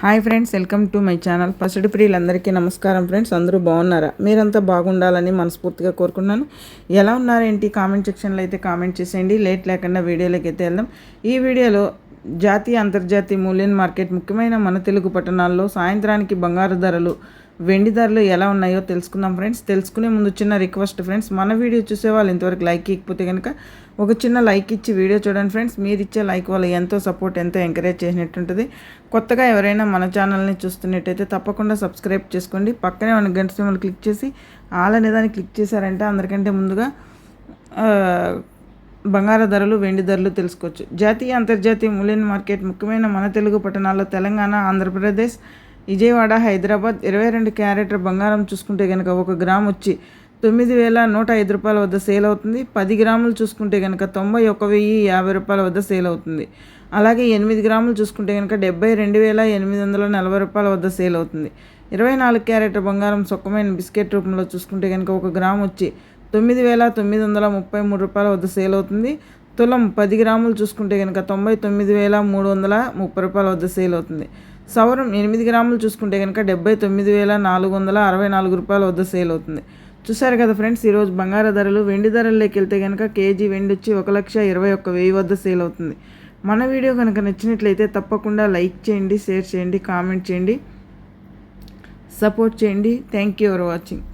Hi friends welcome to my channel. పసిడి ప్రియులందరికీ నమస్కారం ఫ్రెండ్స్ అందరూ బాగున్నారా? మీరంతా బాగుండాలని మనస్ఫూర్తిగా కోరుకున్నాను ఎలా ఉన్నారేంటి? కామెంట్ సెక్షన్లో అయితే కామెంట్ చేసేయండి. లేట్ లేకుండా వీడియోలోకి అయితే వెళ్దాం. ఈ వీడియోలో జాతీయ అంతర్జాతీయ మూల్యం మార్కెట్ ముఖ్యమైన మన తెలుగు పట్టణాల్లో సాయంత్రానికి బంగారు ధరలు వెండి ధరలు ఎలా ఉన్నాయో తెలుసుకుందాం ఫ్రెండ్స్. తెలుసుకునే ముందు చిన్న రిక్వెస్ట్ ఫ్రెండ్స్. మన వీడియో చూసే వాళ్ళు ఇంతవరకు లైక్ ఇకపోతే కనుక ఒక చిన్న లైక్ ఇచ్చి వీడియో చూడండి ఫ్రెండ్స్. మీరు ఇచ్చే లైక్ వల్ల ఎంతో సపోర్ట్ ఎంతో ఎంకరేజ్ చేసినట్టుంటుంది. కొత్తగా ఎవరైనా మన ఛానల్ని చూస్తున్నట్టయితే తప్పకుండా సబ్స్క్రైబ్ చేసుకోండి. పక్కనే మన గంట సింహలు క్లిక్ చేసి ఆల్ అనే దాన్ని క్లిక్ చేశారంటే అందరికంటే ముందుగా బంగార ధరలు వెండి ధరలు తెలుసుకోవచ్చు. జాతీయ అంతర్జాతీయ మూల్యం మార్కెట్ ముఖ్యమైన మన తెలుగు పట్టణాల్లో తెలంగాణ ఆంధ్రప్రదేశ్ విజయవాడ హైదరాబాద్ ఇరవై రెండు క్యారెటర్ బంగారం చూసుకుంటే కనుక ఒక గ్రామ్ వచ్చి తొమ్మిది వేల నూట ఐదు రూపాయల వద్ద సేల్ అవుతుంది. పది గ్రాములు చూసుకుంటే కనుక తొంభై ఒక వెయ్యి యాభై రూపాయల వద్ద సేల్ అవుతుంది. అలాగే ఎనిమిది గ్రాములు చూసుకుంటే కనుక డెబ్బై రెండు వేల ఎనిమిది వందల నలభై రూపాయల వద్ద సేల్ అవుతుంది. ఇరవై నాలుగు క్యారెట్ బంగారం సొక్కమైన బిస్కెట్ రూపంలో చూసుకుంటే కనుక ఒక గ్రామ్ వచ్చి తొమ్మిది వేల తొమ్మిది వందల ముప్పై మూడు రూపాయల వద్ద సేల్ అవుతుంది. తులం పది గ్రాములు చూసుకుంటే కనుక తొంభై తొమ్మిది వేల మూడు వందల ముప్పై రూపాయల వద్ద సేల్ అవుతుంది. సవరం ఎనిమిది గ్రాములు చూసుకుంటే కనుక డెబ్బై తొమ్మిది వేల నాలుగు వందల అరవై నాలుగు రూపాయల వద్ద సేల్ అవుతుంది. చూసారు కదా ఫ్రెండ్స్ ఈరోజు బంగారు ధరలు వెండి ధరల్లోకి వెళ్తే కనుక కేజీ వెండి వచ్చి ఒక లక్ష ఇరవై ఒక్క వెయ్యి వద్ద సేల్ అవుతుంది. మన వీడియో కనుక నచ్చినట్లయితే తప్పకుండా లైక్ చేయండి షేర్ చేయండి కామెంట్ చేయండి సపోర్ట్ చేయండి. Thank you for watching.